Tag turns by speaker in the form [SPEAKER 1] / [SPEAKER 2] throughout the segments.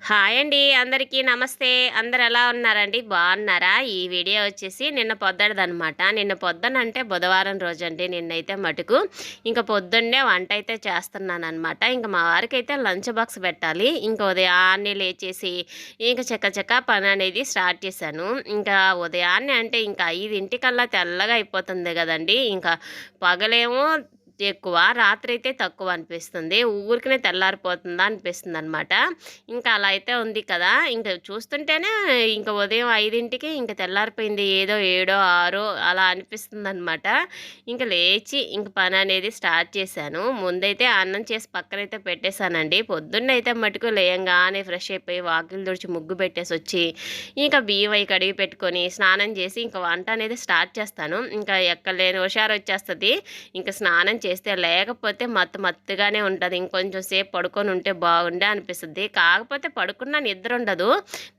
[SPEAKER 1] Hi అండి అందరికీ నమస్తే. అందరు ఎలా ఉన్నారండి? బాగున్నారా? ఈ వీడియో వచ్చేసి నిన్న పొద్దడదనమాట నిన్న పొద్దున అంటే బుధవారం రోజు అండి నిన్నైతే మటుకు. ఇంకా పొద్దున్నే వంట అయితే చేస్తున్నాను అనమాట ఇంకా మా వారికి అయితే లంచ్ బాక్స్ పెట్టాలి. ఇంకా ఉదయాన్నే లేచేసి ఇంకా చెక్క చెక్క పని అనేది స్టార్ట్ చేశాను. ఇంకా ఉదయాన్నే అంటే ఇంకా ఐదింటికల్లా తెల్లగా అయిపోతుంది కదండి. ఇంకా పగలేమో ఎక్కువ రాత్రి అయితే తక్కువ అనిపిస్తుంది. ఊరికనే తెల్లారిపోతుందా అనిపిస్తుంది అనమాట ఇంకా అలా అయితే ఉంది కదా. ఇంకా చూస్తుంటేనే ఇంకా ఉదయం ఐదింటికి ఇంకా తెల్లారిపోయింది. ఏదో ఏడో ఆరో అలా అనిపిస్తుంది అనమాట ఇంకా లేచి ఇంక పని అనేది స్టార్ట్ చేశాను. ముందైతే అన్నం చేసి పక్కనైతే పెట్టేశానండి. పొద్దున్న అయితే మటుకు లేయంగానే ఫ్రెష్ అయిపోయి వాకిలు తుడిచి ముగ్గు పెట్టేసి వచ్చి ఇంకా బియ్యం అవి కడిగి పెట్టుకొని స్నానం చేసి ఇంకా వంట అనేది స్టార్ట్ చేస్తాను. ఇంకా ఎక్కలేని హుషారు వచ్చేస్తుంది. ఇంకా స్నానం చేస్తే లేకపోతే మత్తు మత్తుగానే ఉంటుంది. ఇంకొంచెం సేపు పడుకొని ఉంటే బాగుండే అనిపిస్తుంది. కాకపోతే పడుకున్నా నిద్ర ఉండదు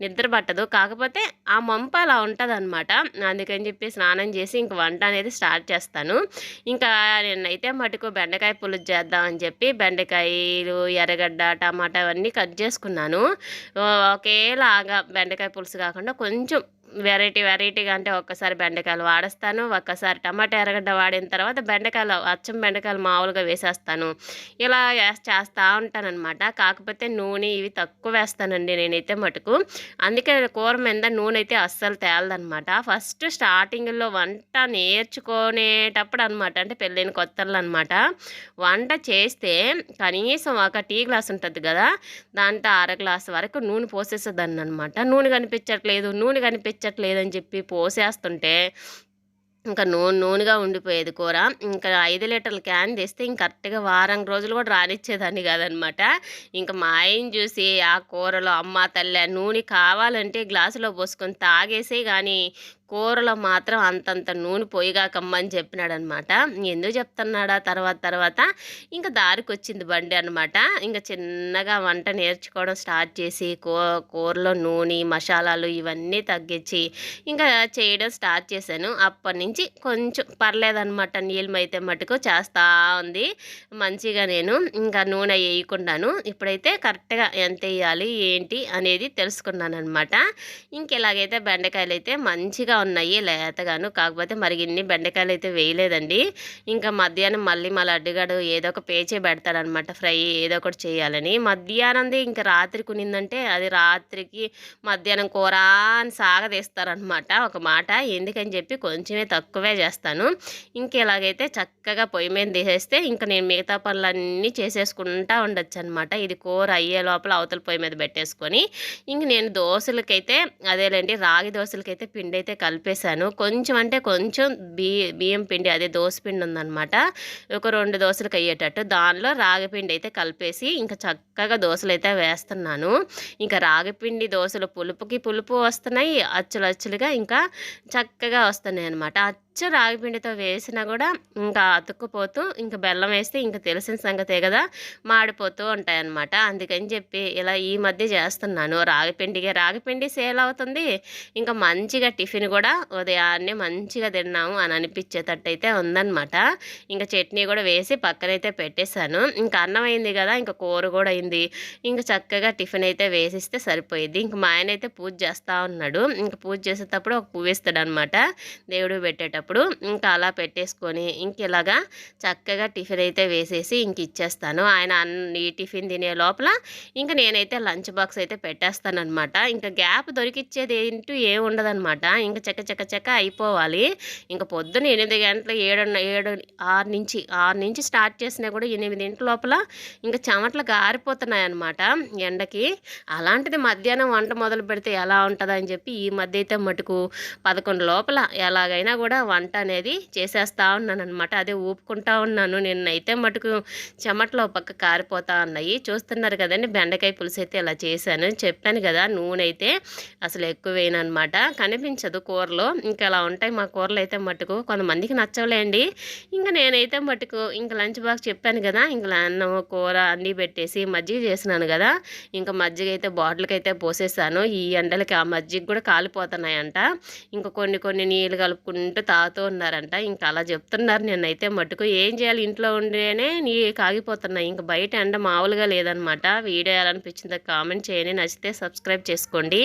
[SPEAKER 1] నిద్ర పట్టదు. కాకపోతే ఆ మంప అలా ఉంటుంది అనమాట అందుకని చెప్పి స్నానం చేసి ఇంక వంట అనేది స్టార్ట్ చేస్తాను. ఇంకా నేనైతే మటుకు బెండకాయ పులుసు చేద్దామని చెప్పి బెండకాయలు ఎర్రగడ్డ టమాటా అవన్నీ కట్ చేసుకున్నాను. ఒకేలాగా బెండకాయ పులుసు కాకుండా కొంచెం వెరైటీ వెరైటీగా అంటే ఒక్కసారి బెండకాయలు వాడేస్తాను ఒక్కసారి టమాటా ఎర్రగడ్డ వాడిన తర్వాత బెండకాయలు అచ్చం బెండకాయలు మామూలుగా వేసేస్తాను. ఇలా చేస్తూ ఉంటానన్నమాట. కాకపోతే నూనె ఇవి తక్కువ వేస్తానండి నేనైతే మటుకు. అందుకే కూర మీద నూనె అయితే అస్సలు తేలదనమాట ఫస్ట్ స్టార్టింగ్లో వంట నేర్చుకునేటప్పుడు అనమాట అంటే పెళ్ళైన కొత్తలు అనమాట వంట చేస్తే కనీసం ఒక టీ గ్లాస్ ఉంటుంది కదా దాంట్లో అర గ్లాస్ వరకు నూనె పోసేసేదాన్ని అనమాట నూనె కనిపించట్లేదు నూనె కనిపించ అని చెప్పి పోసేస్తుంటే ఇంకా నూనె నూనెగా ఉండిపోయేది కూర. ఇంకా ఐదు లీటర్ల క్యాన్ తెస్తే ఇంక కరెక్ట్గా వారం రోజులు కూడా రానిచ్చేదాన్ని కాదనమాట. ఇంకా మా ఆయన చూసి ఆ కూరలో అమ్మ తల్లి నూనె కావాలంటే గ్లాసులో పోసుకొని తాగేసే కానీ కూరలో మాత్రం అంతంత నూనె పొయ్యిగా కమ్మని చెప్పినాడు అనమాట ఎందుకు చెప్తున్నాడా? తర్వాత తర్వాత ఇంకా దారికి వచ్చింది బండి అనమాట. ఇంకా చిన్నగా వంట నేర్చుకోవడం స్టార్ట్ చేసి కూ కూరలో నూనె మసాలాలు ఇవన్నీ తగ్గించి ఇంకా చేయడం స్టార్ట్ చేశాను. అప్పటి నుంచి కొంచెం పర్లేదనమాట. నీళ్ళు అయితే మటుకు చేస్తూ ఉంది. మంచిగా నేను ఇంకా నూనె వేయకుండాను ఇప్పుడైతే కరెక్ట్గా ఎంత వేయాలి ఏంటి అనేది తెలుసుకున్నాను అనమాట ఇంక ఇలాగైతే బెండకాయలు అయితే మంచిగా ఉన్నాయి లేతగాను. కాకపోతే మరి ఇన్ని బెండకాయలు అయితే వేయలేదండి. ఇంకా మధ్యాహ్నం మళ్ళీ మా లడ్డుగాడు ఏదో ఒక పేచే పెడతాడనమాట ఫ్రై ఏదో ఒకటి చేయాలని. మధ్యాహ్నంది ఇంకా రాత్రి కునిందంటే అది రాత్రికి మధ్యాహ్నం కూర అని సాగదీస్తారనమాట ఒక మాట. ఎందుకని చెప్పి కొంచెమే తక్కువే చేస్తాను. ఇంక ఇలాగైతే చక్కగా పొయ్యి మీద తీసేస్తే ఇంకా నేను మిగతా పనులన్నీ చేసేసుకుంటా ఉండొచ్చు అనమాట ఇది కూర అయ్యే లోపల అవతల పొయ్యి మీద పెట్టేసుకొని. ఇంక నేను దోశలకైతే అదేలేండి రాగి దోశలకైతే పిండి అయితే కలిపేశాను. కొంచెం అంటే కొంచెం బియ్య బియ్యం పిండి అదే దోశ పిండి ఉందనమాట ఒక రెండు దోశలకు అయ్యేటట్టు దానిలో రాగిపిండి అయితే కలిపేసి ఇంకా చక్కగా దోశలు అయితే వేస్తున్నాను. ఇంకా రాగిపిండి దోశలు పులుపుకి పులుపు వస్తున్నాయి. అచ్చులు అచ్చులుగా ఇంకా చక్కగా వస్తున్నాయి అనమాట కొంచెం రాగిపిండితో వేసినా కూడా ఇంకా అతుక్కుపోతూ ఇంకా బెల్లం వేస్తే ఇంకా తెలిసిన సంగతే కదా మాడిపోతూ ఉంటాయన్నమాట. అందుకని చెప్పి ఇలా ఈ మధ్య చేస్తున్నాను. రాగిపిండిగా రాగిపిండి సేల్ అవుతుంది. ఇంకా మంచిగా టిఫిన్ కూడా ఉదయాన్నే మంచిగా తిన్నాము అని అనిపించేటట్టు అయితే ఉందన్నమాట. ఇంకా చట్నీ కూడా వేసి పక్కనైతే పెట్టేశాను. ఇంకా అన్నం అయింది కదా ఇంకా కూర కూడా అయింది. ఇంకా చక్కగా టిఫిన్ అయితే వేసిస్తే సరిపోయింది ఇంక మా ఆయన అయితే పూజ చేస్తూ ఉన్నాడు. ఇంకా పూజ చేసేటప్పుడు ఒక పువ్వు ఇస్తాడు అనమాట దేవుడు పెట్టేటప్పుడు. అప్పుడు ఇంకా అలా పెట్టేసుకొని ఇంక ఇలాగా చక్కగా టిఫిన్ అయితే వేసేసి ఇంక ఇచ్చేస్తాను. ఆయన ఈ టిఫిన్ తినే లోపల ఇంకా నేనైతే లంచ్ బాక్స్ అయితే పెట్టేస్తాను అనమాట ఇంకా గ్యాప్ దొరికిచ్చేది ఏంటూ ఏమి ఉండదనమాట ఇంకా చక్క చక్క చక్క అయిపోవాలి. ఇంకా పొద్దున్న ఎనిమిది గంటల ఏడు ఏడు ఆరు నుంచి ఆరు నుంచి స్టార్ట్ చేసినా కూడా ఎనిమిదింటి లోపల ఇంకా చెమటలు గారిపోతున్నాయి అనమాట ఎండకి. అలాంటిది మధ్యాహ్నం వంట మొదలు పెడితే ఎలా ఉంటుందని చెప్పి ఈ మధ్య అయితే మటుకు పదకొండు లోపల ఎలాగైనా కూడా వంట అనేది చేసేస్తూ ఉన్నాను అనమాట అదే ఊపుకుంటా ఉన్నాను. నిన్నైతే మటుకు చెమట్లో పక్క కారిపోతా ఉన్నాయి. చూస్తున్నారు కదండి బెండకాయ పులుసు అయితే ఇలా చేశాను. చెప్పాను కదా నూనె అయితే అసలు ఎక్కువ వేయనమాట కనిపించదు కూరలో. ఇంకా అలా ఉంటాయి మా కూరలు అయితే మటుకు. కొంతమందికి నచ్చవలేండి. ఇంకా నేనైతే మటుకు ఇంకా లంచ్ బాక్స్ చెప్పాను కదా ఇంకా అన్నం కూర అన్నీ పెట్టేసి మజ్జిగ చేసినాను కదా ఇంకా మజ్జిగ అయితే బాటిల్కి అయితే పోసేసాను. ఈ ఎండలకి ఆ మజ్జిగ కూడా కాలిపోతున్నాయంట. ఇంకా కొన్ని కొన్ని నీళ్ళు కలుపుకుంటూ తా తాగుతూ ఉన్నారంట. ఇంకా అలా చెప్తున్నారు. నేనైతే మటుకు ఏం చేయాలి? ఇంట్లో ఉండేనే నీ కాగిపోతున్నాయి ఇంకా బయట ఎండ మామూలుగా లేదనమాట. వీడియో ఎలా అనిపించిందో కామెంట్ చేయండి. నచ్చితే సబ్స్క్రైబ్ చేసుకోండి.